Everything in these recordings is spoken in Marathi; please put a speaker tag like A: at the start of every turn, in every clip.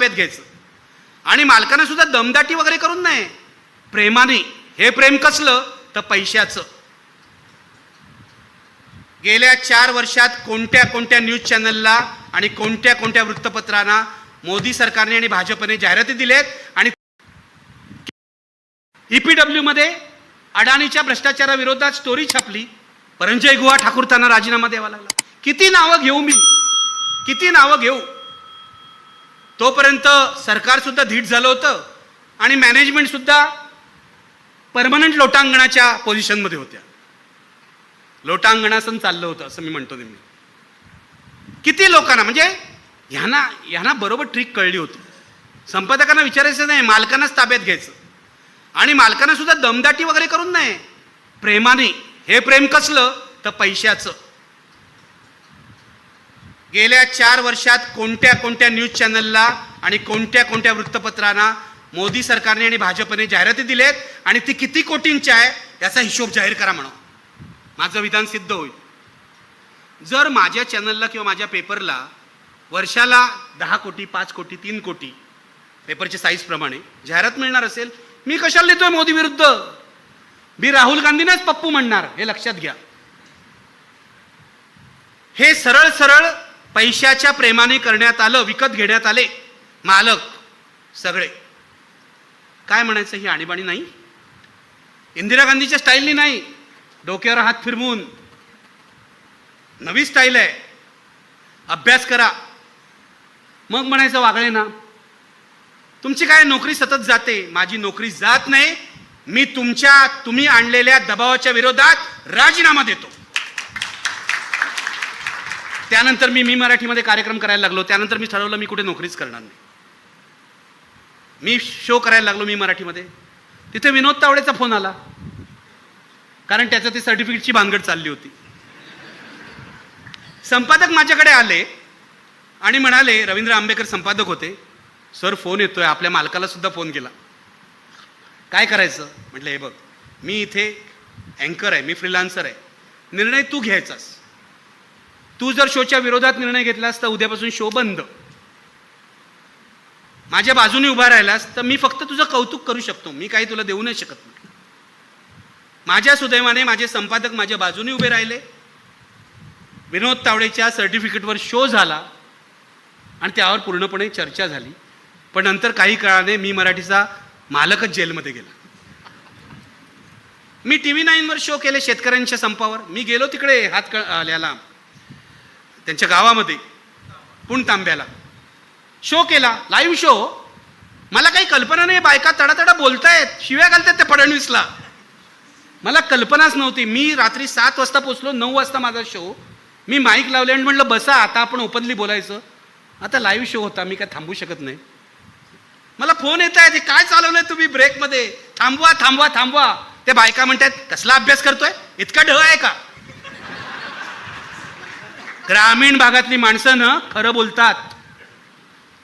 A: ताब्यात घ्यायचं. आणि मालकानं सुद्धा दमदाटी वगैरे करून नाही. प्रेमाने. हे प्रेम कसलं? तर पैशाचं. गेल्या चार वर्षात कोणत्या कोणत्या न्यूज चॅनलला आणि कोणत्या कोणत्या वृत्तपत्रांना मोदी सरकारने आणि भाजपने जाहिराती दिलेत आणि ईपीडब्ल्यू मध्ये अडाणीच्या भ्रष्टाचाराविरोधात स्टोरी छापली. परंजय गुहा ठाकूर त्यांना राजीनामा द्यावा लागला. किती नावं घेऊ मी? किती नावं घेऊ? तोपर्यंत सरकारसुद्धा धीट झालं होतं आणि मॅनेजमेंटसुद्धा परमनंट लोटांगणाच्या पोझिशनमध्ये होत्या. लोटांगणासन चाललं होतं असं मी म्हणतो नेहमी. किती लोकांना म्हणजे ह्यांना ह्यांना बरोबर ट्रिक कळली होती. संपादकांना विचारायचं नाही मालकांनाच ताब्यात घ्यायचं. आणि मालकांना सुद्धा दमदाटी वगैरे करून नाही. प्रेमाने हे प्रेम कसलं? तर पैशाचं. गेल्या चार वर्षात कोणत्या कोणत्या न्यूज चॅनलला आणि कोणत्या कोणत्या वृत्तपत्रांना मोदी सरकारने आणि भाजपने जाहिराती दिलेत आणि ती किती कोटींची आहे याचा हिशोब जाहीर करा म्हणा माझं विधान सिद्ध होईल. जर माझ्या चॅनलला किंवा माझ्या पेपरला वर्षाला दहा कोटी पाच कोटी तीन कोटी पेपरच्या साईजप्रमाणे जाहिरात मिळणार असेल मी कशाला लिहितोय मोदी विरुद्ध? मी राहुल गांधींनाच पप्पू म्हणणार हे लक्षात घ्या. हे सरळ सरळ पैशाच्या प्रेमाने करण्यात आलं विकत घेण्यात आले. मालक सगळे. काय म्हणायचं ही आणीबाणी नाही? इंदिरा गांधीच्या स्टाईलनी नाही. डोक्यावर हात फिरवून. नवी स्टाईल आहे. अभ्यास करा. मग म्हणायचं वागळे ना. तुमची काय नोकरी सतत जाते? माझी नोकरी जात नाही. मी तुमच्या तुम्ही आणलेल्या दबावाच्या विरोधात राजीनामा देतो. त्यानंतर मी मी मराठीमध्ये कार्यक्रम करायला लागलो. त्यानंतर मी ठरवलं मी कुठे नोकरीच करणार नाही. मी शो करायला लागलो मी मराठीमध्ये. तिथे विनोद तावडेचा फोन आला. कारण त्याचं ते सर्टिफिकेटची भानगड चालली होती. संपादक माझ्याकडे आले आणि म्हणाले रवींद्र आंबेकर संपादक होते. सर फोन येतोय. आपल्या मालकाला सुद्धा फोन केला. काय करायचं? म्हटलं हे बघ. मी इथे अँकर आहे. मी फ्रीलान्सर आहे. निर्णय तू घ्यायचास. तू जर शोच्या विरोधात निर्णय घेतलास तर उद्यापासून शो बंद. माझ्या बाजूने उभा राहिलास तर मी फक्त तुझं कौतुक करू शकतो. मी काही तुला देऊ नाही शकत. नाही माझ्या सुदैवाने माझे संपादक माझ्या बाजूने उभे राहिले. विनोद तावडेच्या सर्टिफिकेटवर शो झाला आणि त्यावर पूर्णपणे चर्चा झाली. पण नंतर काही काळाने मी मराठीचा मालकच जेलमध्ये गेला. मी टी व्ही नाईनवर शो केले शेतकऱ्यांच्या संपावर. मी गेलो तिकडे हात कळ आल्याला त्यांच्या गावामध्ये पुण तांब्याला. शो केला लाईव्ह शो मला काही कल्पना नाही बायका तडातडा बोलतायत. शिव्या घालतायत त्या फडणवीसला. मला कल्पनाच नव्हती. मी रात्री सात वाजता पोचलो नऊ वाजता माझा शो मी माईक लावले आणि म्हटलं बसा आता आपण ओपनली बोलायचं. आता लाईव्ह शो होता मी काय थांबू शकत नाही. मला फोन येत आहे काय चालवलंय तुम्ही ब्रेकमध्ये थांबवा थांबवा थांबवा. त्या बायका म्हणतात कसला अभ्यास करतोय? इतका ढळ आहे का? ग्रामीण भागातली माणसं ना खरं बोलतात.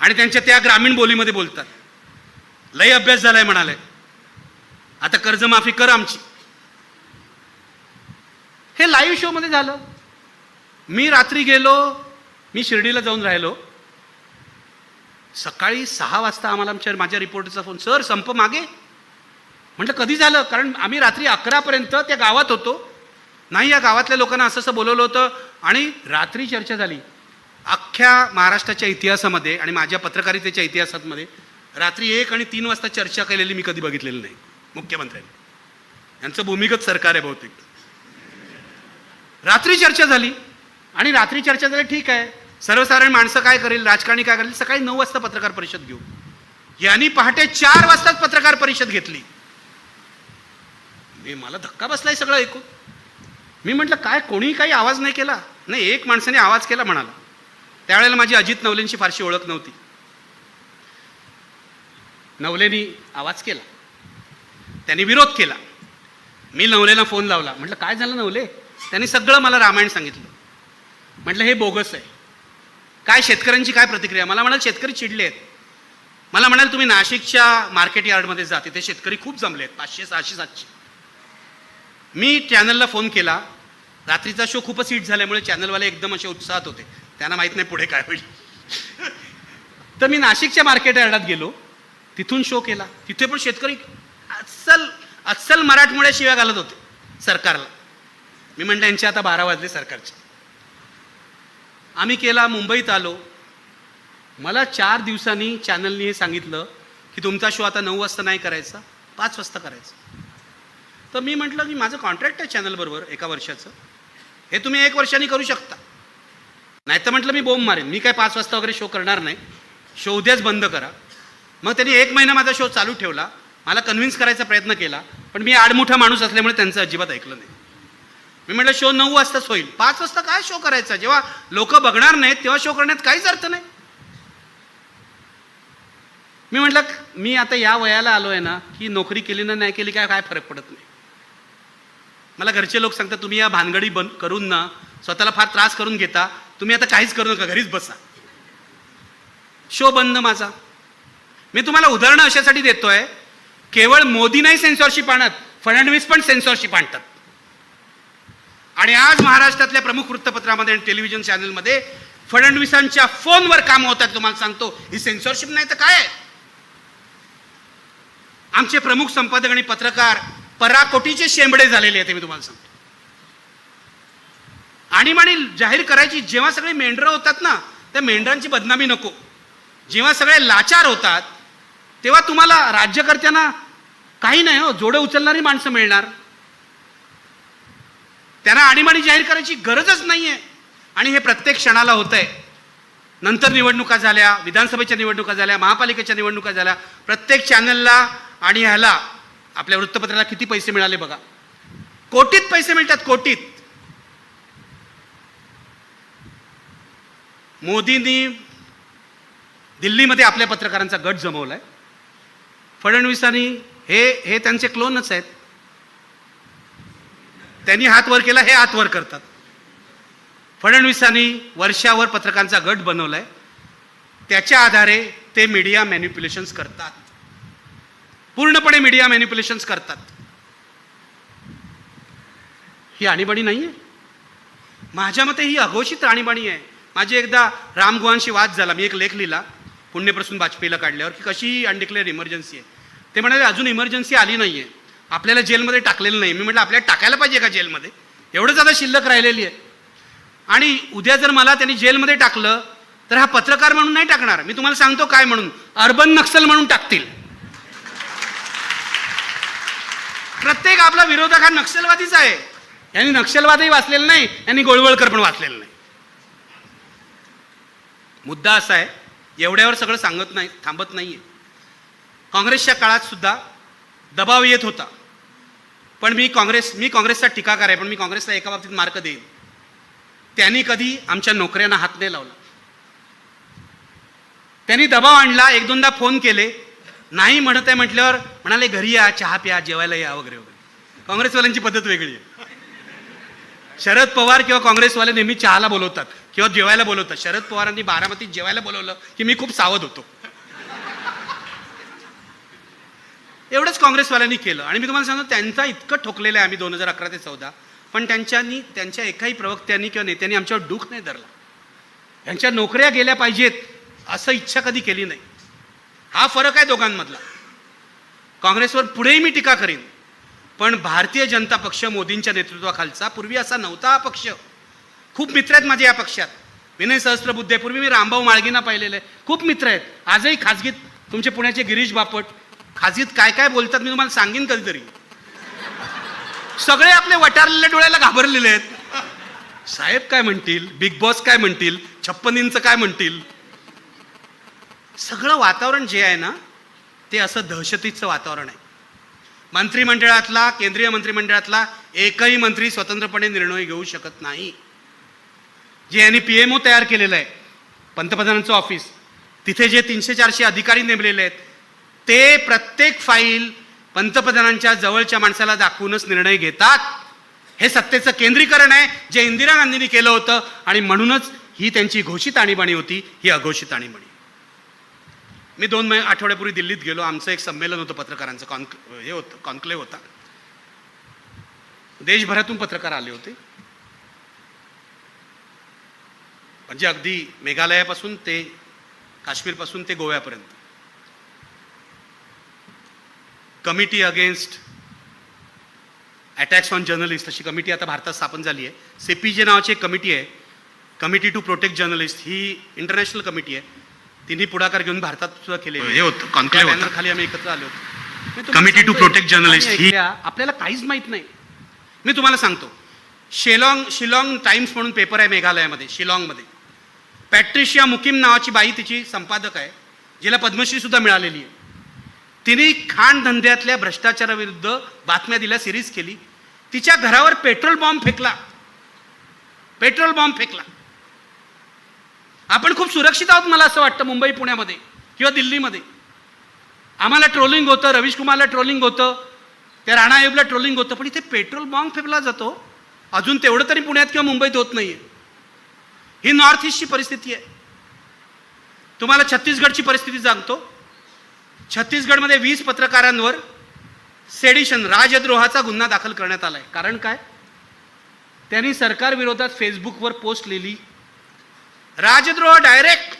A: आणि त्यांच्या त्या ग्रामीण बोलीमध्ये बोलतात. लय अभ्यास झालाय म्हणाले. आता कर्जमाफी कर आमची. हे लाईव्ह शो मध्ये झालं. मी रात्री गेलो मी शिर्डीला जाऊन राहिलो. सकाळी सहा वाजता आम्हाला आमच्या माझ्या रिपोर्टरचा फोन सर संप मागे. म्हटलं कधी झालं? कारण आम्ही रात्री अकरापर्यंत त्या गावात होतो. नाही या गावातल्या लोकांना असं असं बोलवलं होतं आणि रात्री चर्चा झाली. अख्ख्या महाराष्ट्राच्या इतिहासामध्ये आणि माझ्या पत्रकारितेच्या इतिहासामध्ये रात्री एक आणि तीन वाजता चर्चा केलेली मी कधी बघितलेली नाही मुख्यमंत्र्यांनी. यांचं भूमिगत सरकार आहे बहुतेक. रात्री चर्चा झाली आणि रात्री चर्चा झाली ठीक आहे. सर्वसाधारण माणसं काय करेल राजकारणी काय करेल सकाळी नऊ वाजता पत्रकार परिषद घेऊ. यांनी पहाटे चार वाजताच पत्रकार परिषद घेतली. मी मला धक्का बसलाय सगळं ऐकून मी म्हटलं काय कोणीही काही आवाज नाही केला? नाही एक माणसाने आवाज केला म्हणाला. त्यावेळेला माझी अजित नवलेंची फारशी ओळख नव्हती. नवलेनी आवाज केला. त्यांनी विरोध केला. मी नवलेला फोन लावला. म्हटलं काय झालं नवले? त्यांनी सगळं मला रामायण सांगितलं. म्हटलं हे बोगस आहे. काय शेतकऱ्यांची काय प्रतिक्रिया? मला म्हणाल शेतकरी चिडले आहेत. मला म्हणाल तुम्ही नाशिकच्या मार्केट यार्डमध्ये जा. तिथे शेतकरी खूप जमले आहेत. पाचशे सहाशे सातशे. मी चॅनलला फोन केला. रात्रीचा शो खूपच हिट झाल्यामुळे चॅनलवाले एकदम असे उत्साहात होते. त्यांना माहीत नाही पुढे काय होईल. तर मी नाशिकच्या मार्केट यार्डात गेलो. तिथून शो केला. तिथे पण शेतकरी अस्सल अस्सल मराठमोळ्या शिव्या घालत होते सरकारला. मी म्हटलं यांचे आता बारा वाजले सरकारचे. आम्ही केला मुंबईत आलो. मला चार दिवसांनी चॅनलनी हे सांगितलं की तुमचा शो आता नऊ वाजता नाही करायचा पाच वाजता करायचा. तर मी म्हटलं की माझं कॉन्ट्रॅक्ट आहे चॅनलबरोबर एका वर्षाचं. हे तुम्ही एक वर्षाने करू शकता. नाही तर म्हटलं मी बोंब मारेन. मी काय पाच वाजता वगैरे शो करणार नाही. शो उद्याच बंद करा. मग त्यांनी एक महिना माझा शो चालू ठेवला. मला कन्व्हिन्स करायचा प्रयत्न केला. पण मी आडमुठा माणूस असल्यामुळे त्यांचं अजिबात ऐकलं नाही. मी म्हटलं शो नऊ वाजताच होईल. पाच वाजता काय शो करायचा? जेव्हा लोक बघणार नाहीत तेव्हा शो करण्यात काहीच अर्थ नाही. मी म्हटलं मी आता या वयाला आलो आहे ना की नोकरी केली ना नाही केली काय काय फरक पडत नाही. मला घरचे लोक सांगतात तुम्ही या भानगडी बंद करून ना स्वतःला फार त्रास करून घेता. तुम्ही आता काहीच करू नका घरीच बसा. शो बंद माझा. मी तुम्हाला उदाहरणं अशासाठी देतोय केवळ मोदी नाही सेन्सॉरशिप आणत फडणवीस पण सेन्सॉरशिप आणतात. आणि आज महाराष्ट्रातल्या प्रमुख वृत्तपत्रामध्ये आणि टेलिव्हिजन चॅनलमध्ये फडणवीसांच्या फोनवर काम होतात तुम्हाला सांगतो ही सेन्सॉरशिप नाही तर काय? आमचे प्रमुख संपादक आणि पत्रकार पराकोटीचे शेंबडे झालेले आहेत मी तुम्हाला सांगतो. आणीबाणी जाहीर करायची जेव्हा सगळे मेंढरं होतात ना त्या मेंढरांची बदनामी नको. जेव्हा सगळे लाचार होतात तेव्हा तुम्हाला राज्यकर्त्यांना काही नाही हो जोडे उचलणारी माणसं मिळणार. त्यांना आणीबाणी जाहीर करायची गरजच नाही आहे आणि हे प्रत्येक क्षणाला होत आहे नंतर निवडणुका झाल्या विधानसभेच्या निवडणुका झाल्या महापालिकेच्या निवडणुका झाल्या प्रत्येक चॅनलला आणि ह्याला आपल्या वृत्तपत्राला किती पैसे मिळाले बघा. कोटीत पैसे मिळतात कोटीत. मोदींनी दिल्लीमध्ये आपल्या पत्रकारांचा गट जमवलाय. फडणवीसांनी हे हे त्यांचे क्लोनच आहेत. त्यांनी हात वर केला हे हात वर करतात. फडणवीसांनी वर्षावर पत्रकारांचा गट बनवलाय. त्याच्या आधारे ते मीडिया मॅन्युप्युलेशन्स करतात. पूर्णपणे मीडिया मॅन्युप्युलेशन्स करतात. ही आणीबाणी नाही आहे माझ्या मते ही अघोषित आणीबाणी आहे. माझी एकदा रामगुहांशी वाद झाला मी एक लेख लिहिला पुण्यप्रसून वाजपेयीला काढल्यावर की कशी ही अनडिक्लेअर इमर्जन्सी आहे. ते म्हणाले अजून इमर्जन्सी आली नाही आहे आपल्याला जेलमध्ये टाकलेलं नाही. मी म्हटलं आपल्याला टाकायला पाहिजे का जेलमध्ये? एवढंच आता शिल्लक राहिलेली आहे. आणि उद्या जर मला त्यांनी जेलमध्ये टाकलं तर हा पत्रकार म्हणून नाही टाकणार. मी तुम्हाला सांगतो काय म्हणून. अर्बन नक्सल म्हणून टाकतील. प्रत्येक आपला विरोधक हा नक्षलवादीच आहे. यांनी नक्षलवादही वाचलेला नाही यांनी गोळवळकर पण वाचलेलं नाही. मुद्दा असा आहे एवढ्यावर सगळं सांगत नाही थांबत नाहीये. काँग्रेसच्या काळात सुद्धा दबाव येत होता. पण मी काँग्रेस मी काँग्रेसचा टीकाकार आहे पण मी काँग्रेसला एका बाबतीत मार्क देईन. त्यांनी कधी आमच्या नोकऱ्यांना हात नाही लावला. त्यांनी दबाव आणला एक दोनदा फोन केले नाही म्हणत आहे म्हटल्यावर म्हणाले घरी या चहा प्या जेवायला या वगैरे वगैरे. काँग्रेसवाल्यांची पद्धत वेगळी आहे. शरद पवार किंवा काँग्रेसवाले नेहमी चहाला बोलवतात किंवा जेवायला बोलवतात. शरद पवारांनी बारामतीत जेवायला बोलवलं की मी खूप सावध होतो. एवढंच काँग्रेसवाल्यांनी केलं. आणि मी तुम्हाला सांगतो त्यांचा इतकं ठोकलेलं आहे आम्ही दोन हजार अकरा ते चौदा. पण त्यांच्यानी त्यांच्या एकाही प्रवक्त्यांनी किंवा नेत्यांनी आमच्यावर दुःख नाही धरला. यांच्या नोकऱ्या गेल्या पाहिजेत असं इच्छा कधी केली नाही. हा फरक आहे दोघांमधला. काँग्रेसवर पुढेही मी टीका करीन. पण भारतीय जनता पक्ष मोदींच्या नेतृत्वाखालचा पूर्वी असा नव्हता हा पक्ष. खूप मित्र आहेत माझे या पक्षात. विनय सहस्त्रबुद्धे पूर्वी मी रामभाऊ माळगींना पाहिलेलं. आहे खूप मित्र आहेत. आजही खाजगीत तुमचे पुण्याचे गिरीश बापट खाजगीत काय काय बोलतात मी तुम्हाला सांगेन कधीतरी. सगळे आपले वटारलेल्या डोळ्याला घाबरलेले आहेत. साहेब काय म्हणतील? बिग बॉस काय म्हणतील? छप्पनींचं काय म्हणतील? सगळं वातावरण जे आहे ना ते असं दहशतीचं वातावरण आहे. मंत्रिमंडळातला केंद्रीय मंत्रिमंडळातला एकही मंत्री स्वतंत्रपणे निर्णय घेऊ शकत नाही. जे यांनी पी एम ओ तयार केलेलं आहे पंतप्रधानांचं ऑफिस तिथे जे तीनशे चारशे अधिकारी नेमलेले आहेत ते प्रत्येक फाईल पंतप्रधानांच्या जवळच्या माणसाला दाखवूनच निर्णय घेतात. हे सत्तेचं केंद्रीकरण आहे जे इंदिरा गांधींनी केलं होतं आणि म्हणूनच ही त्यांची घोषित आणीबाणी होती ही अघोषित आणीबाणी. मी दोन महिने आठवड्यापूर्वी दिल्लीत गेलो. आमचं एक संमेलन होतं पत्रकारांचं. कॉन्क हे होतं कॉन्क्लेव्ह होता. देशभरातून पत्रकार आले होते. म्हणजे अगदी मेघालयापासून ते काश्मीरपासून ते गोव्यापर्यंत. Committee against attacks on journalist अशी कमिटी आता भारतात स्थापन झाली आहे. सेपीजे नावाची एक कमिटी आहे. Committee to protect journalist. He international committee आहे. तिने पुढाकार घेऊन भारतात सुद्धा केले.
B: हे होतं.
A: खाली आम्ही एकत्र आलो. होतो
B: journalists
A: आणि
B: ही-
A: ऐकूया, आपल्याला काहीच माहीत नाही. मी तुम्हाला सांगतो शेलॉंग शिलॉंग टाइम्स म्हणून पेपर आहे मेघालयामध्ये शिलॉंगमध्ये. पॅट्रिशिया मुकिम नावाची बाई तिची संपादक आहे जिला पद्मश्री सुद्धा मिळालेली आहे. तिने खाण धंद्यातल्या भ्रष्टाचाराविरुद्ध बातम्या दिल्या सिरीज केली. तिच्या घरावर पेट्रोल बॉम्ब फेकला. पेट्रोल बॉम्ब फेकला. आपण खूप सुरक्षित आहोत मला असं वाटतं मुंबई पुण्यामध्ये किंवा दिल्लीमध्ये. आम्हाला ट्रोलिंग होतं रवीश कुमारला ट्रोलिंग होतं त्या राणा आयोगला ट्रोलिंग होतं पण इथे पेट्रोल बॉम्ब फेकला जातो. अजून तेवढं तरी पुण्यात किंवा मुंबईत होत नाही आहे ही नॉर्थ ईस्टची परिस्थिती आहे. तुम्हाला छत्तीसगडची परिस्थिती सांगतो. छत्तीसगडमध्ये वीस पत्रकारांवर सेडिशन राजद्रोहाचा गुन्हा दाखल करण्यात आला आहे कारण काय? त्यांनी सरकारविरोधात फेसबुकवर पोस्ट लिहिली. राजद्रोह डायरेक्ट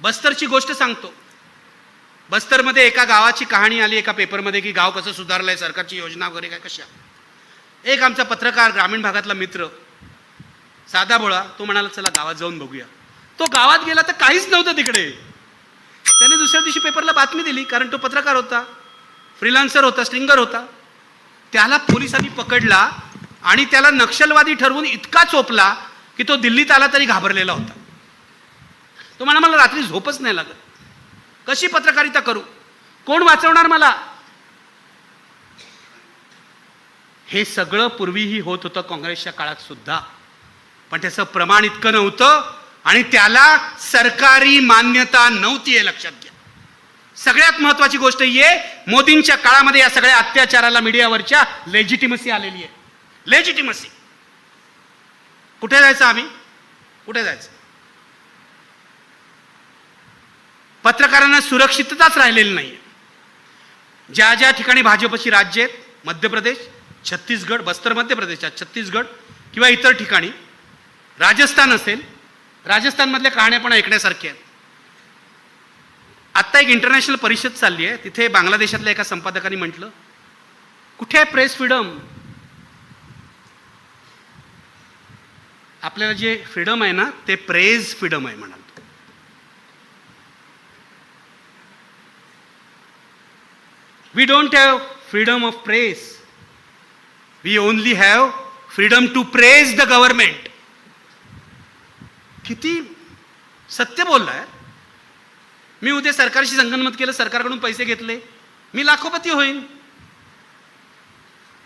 A: बस्तरची गोष्ट सांगतो. बस्तरमध्ये एका गावाची कहाणी आली एका पेपरमध्ये की गाव कसं सुधारलंय सरकारची योजना वगैरे काय कशा? एक आमचा पत्रकार ग्रामीण भागातला मित्र साधा भोळा तो म्हणाला चला गावात जाऊन बघूया. तो गावात गेला तर काहीच नव्हतं तिकडे. त्याने दुसऱ्या दिवशी पेपरला बातमी दिली कारण तो पत्रकार होता फ्रीलान्सर होता स्टिंगर होता. त्याला पोलिसांनी पकडला आणि त्याला नक्षलवादी ठरवून इतका चोपला की तो दिल्लीत आला तरी घाबरलेला होता. तो म्हणा मला रात्री झोपच नाही लागत. कशी पत्रकारिता करू? कोण वाचवणार मला? हे सगळं पूर्वीही होत होतं काँग्रेसच्या काळात सुद्धा. पण त्याचं प्रमाण इतकं नव्हतं आणि त्याला सरकारी मान्यता नव्हती हे लक्षात घ्या. सगळ्यात महत्वाची गोष्ट ही आहे मोदींच्या काळामध्ये या सगळ्या अत्याचाराला मीडियावरच्या लेजिटिमसी आलेली आहे. लेजिटिमसी कुठे जायचं आम्ही? कुठे जायचं? पत्रकारांना सुरक्षितताच राहिलेली नाही ज्या ज्या ठिकाणी भाजपची राज्य आहेत मध्य प्रदेश छत्तीसगड बस्तर मध्य प्रदेशात छत्तीसगड किंवा इतर ठिकाणी राजस्थान असेल राजस्थानमधल्या कहाण्या पण ऐकण्यासारख्या आहेत. आत्ता एक इंटरनॅशनल परिषद चालली आहे. तिथे बांगलादेशातल्या एका संपादकांनी म्हटलं कुठे आहे प्रेस फ्रीडम आपल्याला जे फ्रीडम आहे ना ते प्रेज फ्रीडम आहे म्हणाल. We don't have freedom of press we only have freedom to praise the government किती सत्य बोललाय. मी उद्या सरकारशी संगनमत केलं सरकारकडून पैसे घेतले. मी लाखोपती होईन.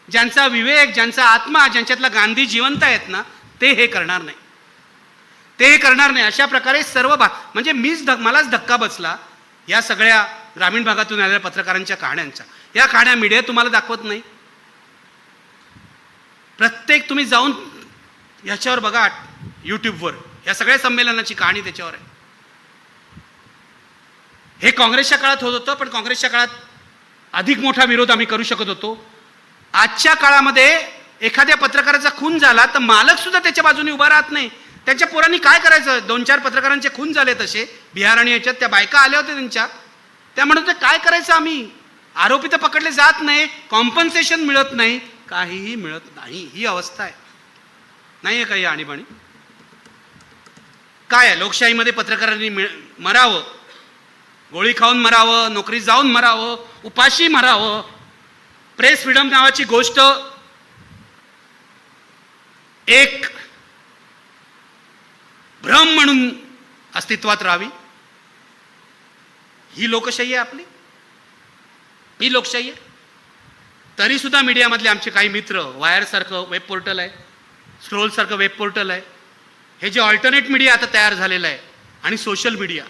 A: ज्यांचा विवेक ज्यांचा आत्मा ज्यांच्यातला गांधी जिवंत आहेत ना ते हे करणार नाही. ते हे करणार नाही. अशा प्रकारे सर्व भा म्हणजे मीच धक मलाच धक्का बसला या सगळ्या ग्रामीण भागातून आलेल्या पत्रकारांच्या कहाण्यांच्या या कहाण्या मीडिया तुम्हाला दाखवत नाही. प्रत्येक तुम्ही जाऊन याच्यावर बघा यूट्यूबवर या सगळ्या संमेलनाची कहाणी त्याच्यावर आहे. हे काँग्रेसच्या काळात होत होतं पण काँग्रेसच्या काळात अधिक मोठा विरोध आम्ही करू शकत होतो. आजच्या काळामध्ये एखाद्या पत्रकाराचा खून झाला तर मालक सुद्धा त्याच्या बाजूने उभा राहत नाही. त्यांच्या पोरांनी काय करायचं? दोन चार पत्रकारांचे खून झाले तसे. बिहार आणि याच्यात त्या बायका आल्या होत्या त्यांच्या. त्या म्हणत होत्या, काय करायचं आम्ही? आरोपी तर पकडले जात नाही. कॉम्पन्सेशन मिळत नाही. काहीही मिळत नाही. ही अवस्था आहे. नाही आहे काही आणीबाणी? काय आहे? लोकशाहीमध्ये पत्रकारांनी मिळ मरावं. गोळी खाऊन मरावं नोकरी जाऊन मरावं उपाशी मरावं. प्रेस फ्रीडम नावाची गोष्ट एक भ्रम म्हणून अस्तित्वात राहावी. ही लोकशाही आहे आपली. ही लोकशाही आहे. तरी सुद्धा मीडियामधले आमचे काही मित्र वायरसारखं वेब पोर्टल आहे स्क्रोलसारखं वेब पोर्टल आहे. हे जे ऑल्टरनेट मीडिया आता तयार झालेलं आहे आणि सोशल मीडिया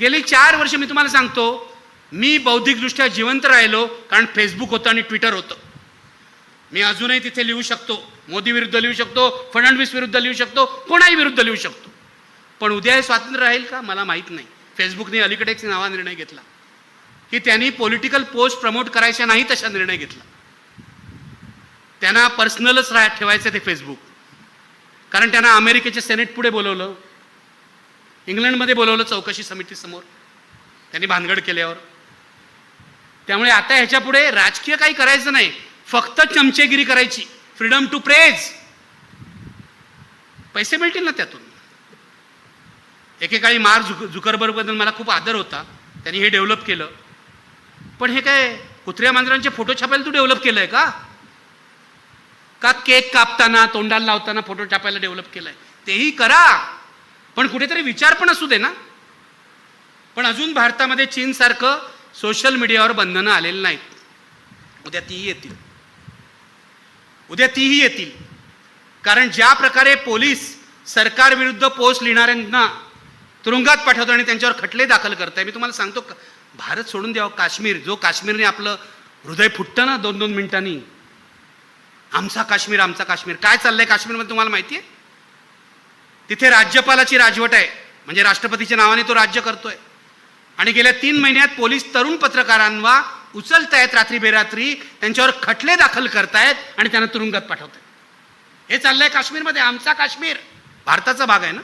A: गेली चार वर्ष मी तुम्हाला सांगतो मी बौद्धिकदृष्ट्या जिवंत राहिलो कारण फेसबुक होतं आणि ट्विटर होतं. मी अजूनही तिथे लिहू शकतो. मोदी विरुद्ध लिहू शकतो फडणवीस विरुद्ध लिहू शकतो कोणाही विरुद्ध लिहू शकतो. पण उद्या हे स्वातंत्र्य राहील का? मला माहीत नाही. फेसबुकने अलीकडे एक निर्णय घेतला. की त्यांनी पॉलिटिकल पोस्ट प्रमोट करायच्या नाही तशा निर्णय घेतला. त्यांना पर्सनलच राह ठेवायचं ते फेसबुक. कारण त्यांना अमेरिकेच्या सेनेट पुढे बोलवलं. इंग्लंडमध्ये बोलवलं चौकशी समितीसमोर त्यांनी भानगड केल्यावर. त्यामुळे आता ह्याच्या पुढे राजकीय काही करायचं नाही. फक्त चमचेगिरी करायची. Freedom to praise. पैसे मिळतील ना त्यातून. एकेकाळी मार झुक झुकरबर्गबद्दल मला खूप आदर होता. त्यांनी हे डेव्हलप केलं. पण हे काय कुत्र्या मांजरांचे फोटो छापायला तू डेव्हलप केलंय का? का केक कापताना तोंडाला लावताना फोटो छापायला डेव्हलप केलंय? तेही करा. पण कुठेतरी विचार पण असू दे ना. पण अजून भारतामध्ये चीनसारखं सोशल मीडियावर बंधनं आलेली नाहीत. उद्या तीही येतील. उद्या तीही येतील. कारण ज्या प्रकारे पोलीस सरकारविरुद्ध पोस्ट लिहिणाऱ्यांना तुरुंगात पाठवतो आणि त्यांच्यावर खटले दाखल करताय मी तुम्हाला सांगतो भारत सोडून द्यावं हो काश्मीर. जो काश्मीरने आपलं हृदय फुटतं ना दोन दोन मिनिटांनी. आमचा काश्मीर आमचा काश्मीर. काय चाललंय काश्मीरमध्ये तुम्हाला माहिती आहे? तिथे राज्यपालाची राजवट आहे. म्हणजे राष्ट्रपतीच्या नावाने तो राज्य करतोय. आणि गेल्या तीन महिन्यात पोलीस तरुण पत्रकारांना उचलतायत रात्री बेरात्री त्यांच्यावर खटले दाखल करतायत आणि त्यांना तुरुंगात पाठवतायत. हे चाललंय काश्मीरमध्ये आमचा काश्मीर. भारताचा भाग आहे ना?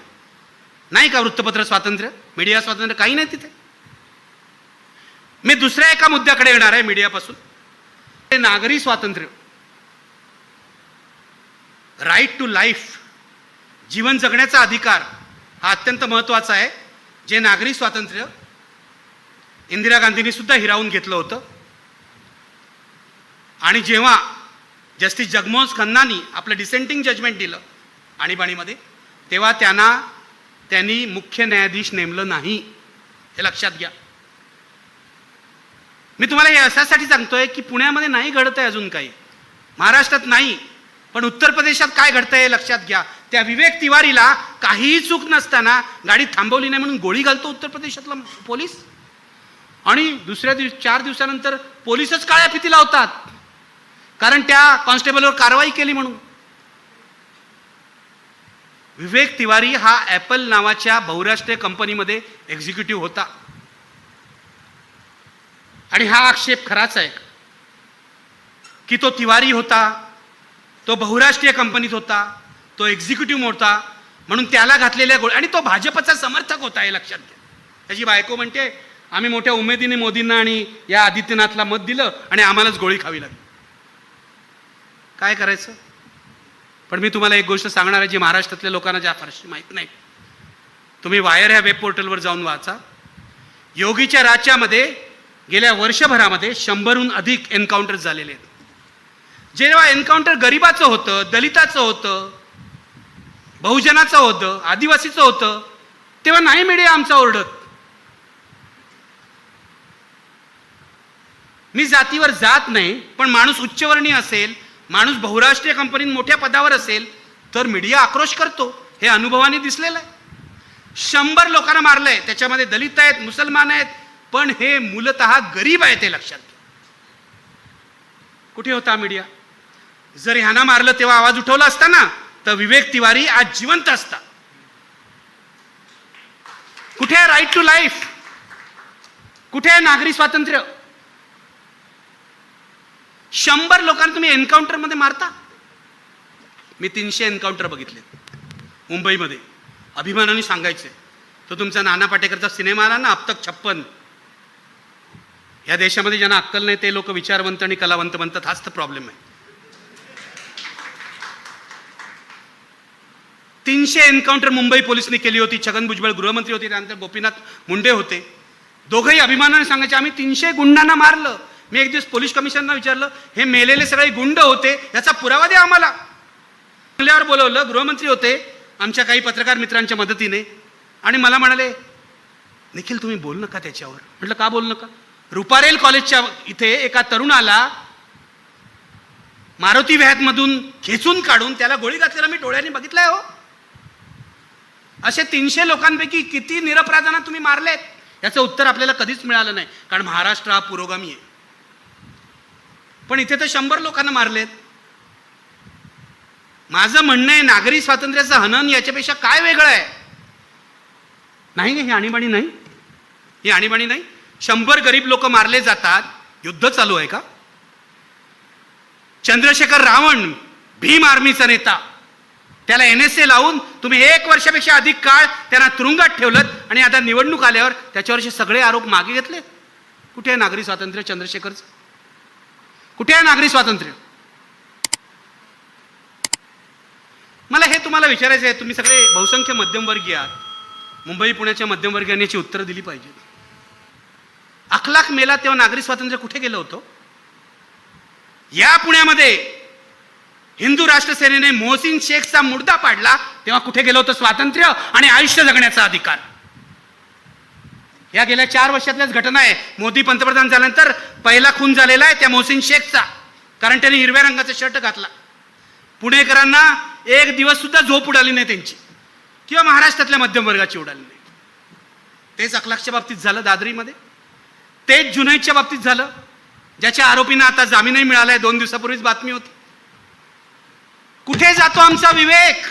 A: नाही का वृत्तपत्र स्वातंत्र्य? मीडिया स्वातंत्र्य काही नाही तिथे. मी दुसऱ्या एका मुद्द्याकडे येणार आहे मीडियापासून. ते नागरी स्वातंत्र्य. राईट टू लाईफ जीवन जगण्याचा अधिकार हा अत्यंत महत्त्वाचा आहे. जे नागरी स्वातंत्र्य इंदिरा गांधींनी सुद्धा हिरावून घेतलं होतं. आणि जेव्हा जस्टिस जगमोहन खन्नानी आपलं डिसेंटिंग जजमेंट दिलं आणीबाणीमध्ये तेव्हा त्यांना त्यांनी मुख्य न्यायाधीश नेमलं नाही. हे लक्षात घ्या. मी तुम्हाला हे अशासाठी सांगतोय की पुण्यामध्ये नाही घडत आहे अजून काही. महाराष्ट्रात नाही पण उत्तर प्रदेशात काय घडतंय हे लक्षात घ्या. त्या विवेक तिवारीला काहीही चूक नसताना गाडी थांबवली नाही म्हणून गोळी घालतो उत्तर प्रदेशातला पोलीस. आणि दुसऱ्या दिवस चार दिवसानंतर पोलीसच काळ्या फिती लावतात. कारण त्या कॉन्स्टेबलवर कारवाई केली म्हणून. विवेक तिवारी हा ॲपल नावाच्या बहुराष्ट्रीय कंपनीमध्ये एक्झिक्युटिव्ह होता. आणि हा आक्षेप खराच आहे. की तो तिवारी होता तो बहुराष्ट्रीय कंपनीत होता तो एक्झिक्युटिव्ह होता म्हणून त्याला घातलेल्या गोळ्या आणि तो भाजपचा समर्थक होता हे लक्षात घ्या. त्याची बायको म्हणते आम्ही मोठ्या उमेदीने मोदींना आणि या आदित्यनाथला मत दिलं आणि आम्हालाच गोळी खावी लागली. काय करायचं? पण मी तुम्हाला एक गोष्ट सांगणार आहे जी महाराष्ट्रातल्या लोकांना ज्या फारशी माहीत नाही. तुम्ही वायर ह्या वेब पोर्टलवर जाऊन वाचा. योगीच्या राज्यामध्ये गेल्या वर्षभरामध्ये शंभरहून अधिक एन्काउंटर झालेले आहेत. जेव्हा एन्काउंटर गरिबाचं होतं दलिताचं होतं बहुजनाचं होतं आदिवासीचं होतं तेव्हा नाही मीडिया आमचा ओरडत. मी जातीवर जात नाही पण माणूस उच्चवर्णीय असेल माणूस बहुराष्ट्रीय कंपनीत मोठ्या पदावर असेल तर मीडिया आक्रोश करतो. हे अनुभवाने दिसलेलं आहे. शंभर लोकांना मारलंय. त्याच्यामध्ये दलित आहेत मुसलमान आहेत पण हे मूलतः गरीब आहेत ते लक्षात घ्या. कुठे होता मीडिया? जर ह्यांना मारलं तेव्हा आवाज उठवला असता ना तर विवेक तिवारी आज जिवंत असता. कुठे आहे राईट टू लाईफ कुठे आहे नागरी स्वातंत्र्य? शंभर लोकांना तुम्ही एन्काउंटरमध्ये मारता? मी तीनशे एन्काउंटर बघितले. मुंबईमध्ये. अभिमानाने सांगायचे. तो तुमचा नाना पाटेकरचा सिनेमा आला ना अब तक छप्पन. या देशामध्ये ज्यांना अक्कल नाही ते लोक विचारवंत आणि कलावंत म्हणतात हाच तर प्रॉब्लेम आहे. तीनशे एन्काउंटर मुंबई पोलिसने केली होती. छगन भुजबळ गृहमंत्री होते. त्यानंतर गोपीनाथ मुंडे होते. दोघंही अभिमानाने सांगायचे आम्ही तीनशे गुंडांना मारलं. मी एक दिवस पोलीस कमिशनरना विचारलं हे मेलेले सगळे गुंड होते याचा पुरावा द्या आम्हाला. बंगल्यावर बोलवलं गृहमंत्री होते आमच्या काही पत्रकार मित्रांच्या मदतीने. आणि मला म्हणाले निखिल तुम्ही बोल नका त्याच्यावर. म्हटलं का बोल नका? रुपारेल कॉलेजच्या इथे एका तरुणाला मारुती व्हॅतमधून खेचून काढून त्याला गोळी घातलेला मी डोळ्यांनी बघितलंय हो. असे तीनशे लोकांपैकी किती निरपराधांना तुम्ही मारलेत? याचं उत्तर आपल्याला कधीच मिळालं नाही कारण महाराष्ट्र हा पुरोगामी आहे. पण इथे तर शंभर लोकांना मारलेत. माझं म्हणणं आहे नागरी स्वातंत्र्याचं हनन याच्यापेक्षा काय वेगळं आहे? नाही नाही ही आणीबाणी नाही. ही आणीबाणी नाही. शंभर गरीब लोक मारले जातात. युद्ध चालू आहे का? चंद्रशेखर रावण भीम आर्मीचा नेता. त्याला एन एस ए लावून तुम्ही एक वर्षापेक्षा अधिक काळ त्यांना तुरुंगात ठेवलं आणि आता निवडणूक आल्यावर त्याच्यावरचे सगळे आरोप मागे घेतले कुठे आहे नागरी स्वातंत्र्य चंद्रशेखरचं? कुठे आहे नागरी स्वातंत्र्य? मला हे तुम्हाला विचारायचं आहे. तुम्ही सगळे बहुसंख्य मध्यमवर्गीय आहात. मुंबई पुण्याच्या मध्यमवर्गीयांनी याची उत्तरं दिली पाहिजे. अखलाक मेला तेव्हा नागरी स्वातंत्र्य कुठे गेलं होतं? या पुण्यामध्ये हिंदू राष्ट्र सेनेने मोहसिन शेखचा मुर्दा पाडला तेव्हा कुठे गेलं होतं स्वातंत्र्य आणि आयुष्य जगण्याचा अधिकार? या गेल्या चार वर्षातल्याच घटना आहे. मोदी पंतप्रधान झाल्यानंतर पहिला खून झालेला आहे त्या मोहसिन शेखचा. कारण त्यांनी हिरव्या रंगाचा शर्ट घातला. पुणेकरांना एक दिवस सुद्धा झोप उडाली नाही त्यांची. किंवा महाराष्ट्रातल्या मध्यम वर्गाची उडाली नाही. तेच अखलाकच्या बाबतीत झालं दादरीमध्ये. तेच जुनैदच्या बाबतीत झालं. ज्याच्या आरोपींना आता जामीनही मिळालाय. दोन दिवसापूर्वीच बातमी होती. कुठे जातो आमचा विवेक?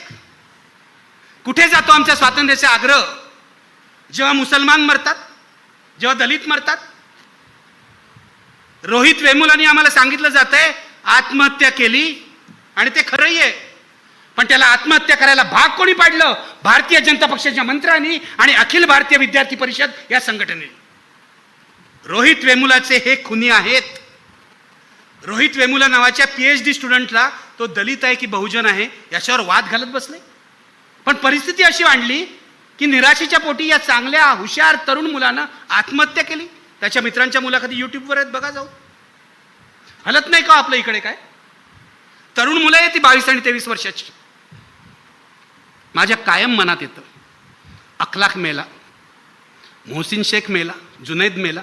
A: कुठे जातो आमच्या स्वातंत्र्याचा आग्रह? जेव्हा मुसलमान मरतात जेव्हा दलित मरतात रोहित वेमुलांनी आम्हाला सांगितलं जात आहे आत्महत्या केली आणि ते खरंही आहे. पण त्याला आत्महत्या करायला भाग कोणी पाडलं? भारतीय जनता पक्षाच्या मंत्र्यांनी आणि अखिल भारतीय विद्यार्थी परिषद या संघटनेने. रोहित वेमुलाचे हे खुनी आहेत. रोहित वेमुला नावाच्या पीएच डी स्टुडंटला तो दलित आहे की बहुजन आहे याच्यावर वाद घालत बसले. पण परिस्थिती अशी वाढली की निराशेच्या पोटी या चांगल्या हुशार तरुण मुलानं आत्महत्या केली? त्याच्या मित्रांच्या मुलाखती युट्यूबवर आहेत बघा जाऊ. हलत नाही का आपल्या इकडे काय? तरुण मुलं आहे ती बावीस आणि तेवीस वर्षाची. माझ्या कायम मनात येतं. अखलाक मेला मोहसिन शेख मेला जुनैद मेला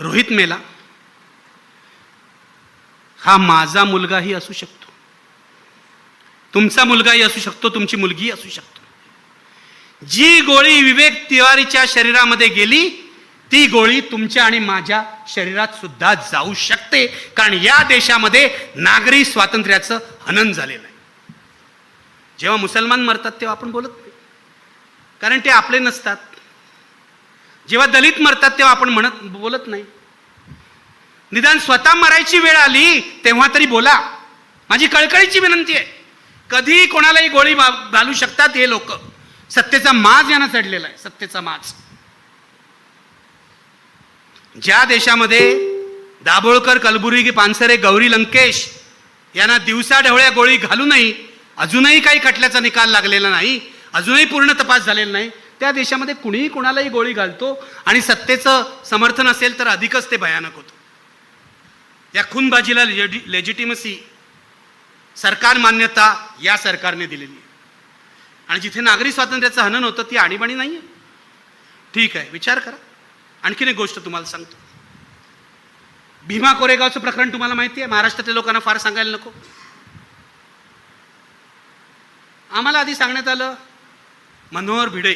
A: रोहित मेला. हा माझा मुलगाही असू शकतो. तुमचा मुलगाही असू शकतो तुमची मुलगी असू शकतो. जी गोळी विवेक तिवारीच्या शरीरामध्ये गेली ती गोळी तुमच्या आणि माझ्या शरीरात सुद्धा जाऊ शकते. कारण या देशामध्ये नागरी स्वातंत्र्याचं हनन झालेलं आहे. जेव्हा मुसलमान मरतात तेव्हा आपण बोलत नाही. कारण ते आपले नसतात. जेव्हा दलित मरतात तेव्हा आपण म्हणत बोलत नाही. निदान स्वतः मरायची वेळ आली तेव्हा तरी बोला. माझी कळकळीची विनंती आहे. कधी कोणालाही गोळी घालू शकतात हे लोक. सत्तेचा माज यांना चढलेला आहे सत्तेचा माज. ज्या देशामध्ये दाभोळकर कलबुर्गी पानसरे गौरी लंकेश यांना दिवसा ढवळ्या गोळी घालूनही अजूनही काही खटल्याचा निकाल लागलेला नाही अजूनही पूर्ण तपास झालेला नाही त्या देशामध्ये कुणीही कुणालाही गोळी घालतो आणि सत्तेचं समर्थन असेल तर अधिकच ते भयानक होतं. या खूनबाजीला लेजिटिमसी सरकार मान्यता या सरकारने दिलेली आहे. आणि जिथे नागरी स्वातंत्र्याचं हनन होतं ती आणीबाणी नाही आहे ठीक आहे विचार करा. आणखीन एक गोष्ट तुम्हाला सांगतो. भीमा कोरेगावचं प्रकरण तुम्हाला माहिती आहे महाराष्ट्रातल्या लोकांना फार सांगायला नको. आम्हाला आधी सांगण्यात आलं मनोहर भिडे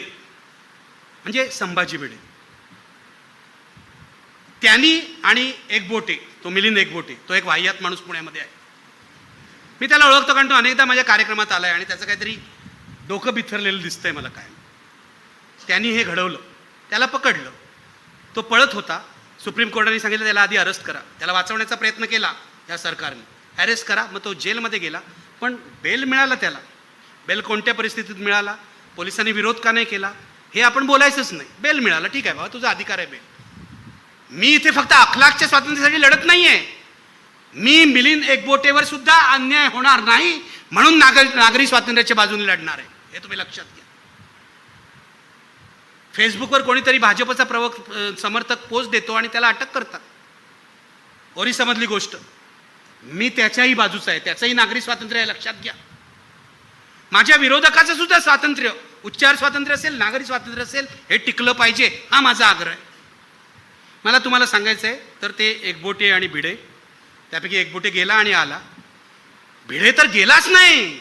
A: म्हणजे संभाजी भिडे. त्यांनी आणि एकबोटे तो मिलिंद एकबोटे तो एक वाह्यात माणूस पुण्यामध्ये आहे. मी त्याला ओळखतो कारण तो अनेकदा माझ्या कार्यक्रमात आलाय आणि त्याचं काहीतरी डोकं बिथरलेलं दिसतंय मला काय. त्यांनी हे घडवलं त्याला पकडलं. तो पळत होता. सुप्रीम कोर्टाने सांगितलं त्याला आधी अरेस्ट करा. त्याला वाचवण्याचा प्रयत्न केला या सरकारने. अरेस्ट करा मग तो जेलमध्ये गेला. पण बेल मिळाला त्याला. बेल कोणत्या परिस्थितीत मिळाला? पोलिसांनी विरोध का नाही केला? हे आपण बोलायचंच नाही. बेल मिळाला. ठीक आहे बाबा तुझा अधिकार आहे बेल. मी इथे फक्त अखलाकच्या स्वातंत्र्यासाठी लढत नाही आहे मी मिलिंद एकबोटेवर सुद्धा अन्याय होणार नाही म्हणून नागरी नागरी स्वातंत्र्याच्या बाजूने लढणार आहे. हे तुम्ही लक्षात घ्या. फेसबुकवर कोणीतरी भाजपचा प्रवक समर्थक पोस्ट देतो आणि त्याला अटक करतात. ओरिसामधली गोष्ट. मी त्याच्याही बाजूचा आहे. त्याचंही नागरी स्वातंत्र्य आहे लक्षात घ्या. माझ्या विरोधकाचं सुद्धा स्वातंत्र्य उच्चार स्वातंत्र्य असेल नागरी स्वातंत्र्य असेल हे टिकलं पाहिजे हा माझा आग्रह आहे. मला तुम्हाला सांगायचं आहे तर ते एकबोटे आणि भिडे. त्यापैकी एकबोटे गेला आणि आला. भिडे तर गेलाच नाही.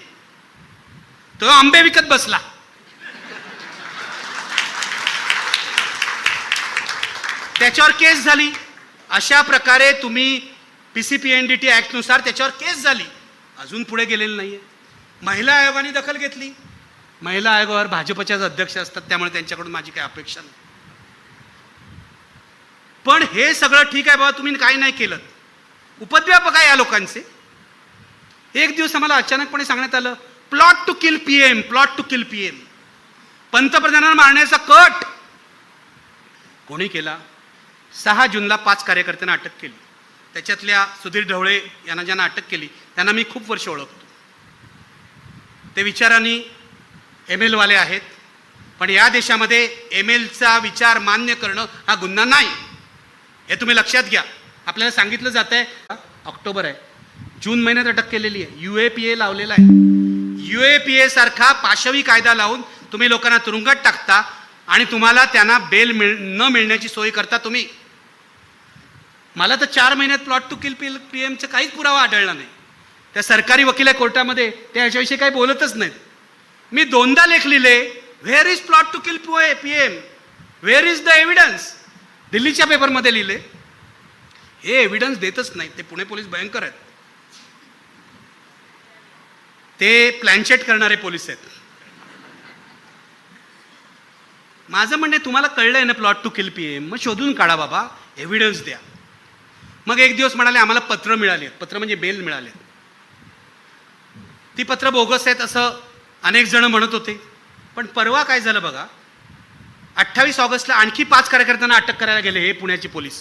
A: तो आंबे विकत बसला. त्याच्यावर केस झाली. अशा प्रकारे तुम्ही P C P N D T ॲक्टनुसार त्याच्यावर केस झाली. अजून पुढे गेलेलं नाहीये. महिला आयोगाने दखल घेतली. महिला आयोगावर भाजपच्याच अध्यक्ष असतात त्यामुळे त्यांच्याकडून माझी काही अपेक्षा नाही. पण हे सगळं ठीक आहे बाबा तुम्ही काय नाही केलं. उपद्व्यापक आहे या लोकांचे. एक दिवस आम्हाला अचानकपणे सांगण्यात आलं plot to kill P M plot to kill P M पंतप्रधानांना मारण्याचा कट. कोणी केला? सहा जूनला पाच कार्यकर्त्यांना अटक केली. त्याच्यातल्या सुधीर ढवळे यांना ज्यांना अटक केली त्यांना मी खूप वर्ष ओळखतो. ते विचारांनी एम एलवाले आहेत पण या देशामध्ये एम एलचा विचार मान्य करणं हा गुन्हा नाही. हे तुम्ही लक्षात घ्या. आपल्याला सांगितलं जात आहे ऑक्टोबर आहे. जून महिन्यात अटक केलेली आहे. यू ए पी ए लावलेला आहे. यू ए पी ए सारखा पाशवी कायदा लावून तुम्ही लोकांना तुरुंगात टाकता आणि तुम्हाला त्यांना बेल मिळ न मिळण्याची सोय करता तुम्ही. मला तर चार महिन्यात plot to kill P P एमचा काहीच पुरावा आढळला नाही. त्या सरकारी वकील कोर्टामध्ये ते याच्याविषयी काही बोलतच नाहीत. मी दोनदा लेख लिहिले where is plot to kill P M where is the evidence दिल्लीच्या पेपरमध्ये लिहिले. हे एव्हिडन्स देतच नाहीत. ते पुणे पोलीस भयंकर आहेत. ते प्लॅनचेट करणारे पोलीस आहेत. माझं म्हणणे तुम्हाला कळलंय ना plot to kill P M मग शोधून काढा बाबा एव्हिडन्स द्या. मग एक दिवस म्हणाले आम्हाला पत्र मिळाले पत्र म्हणजे बेल मिळाले ती पत्र बोगस आहेत असं अनेक जण म्हणत होते. पण परवा काय झालं बघा अठ्ठावीस ऑगस्टला आणखी पाच कार्यकर्त्यांना अटक करायला गेले हे पुण्याचे पोलीस.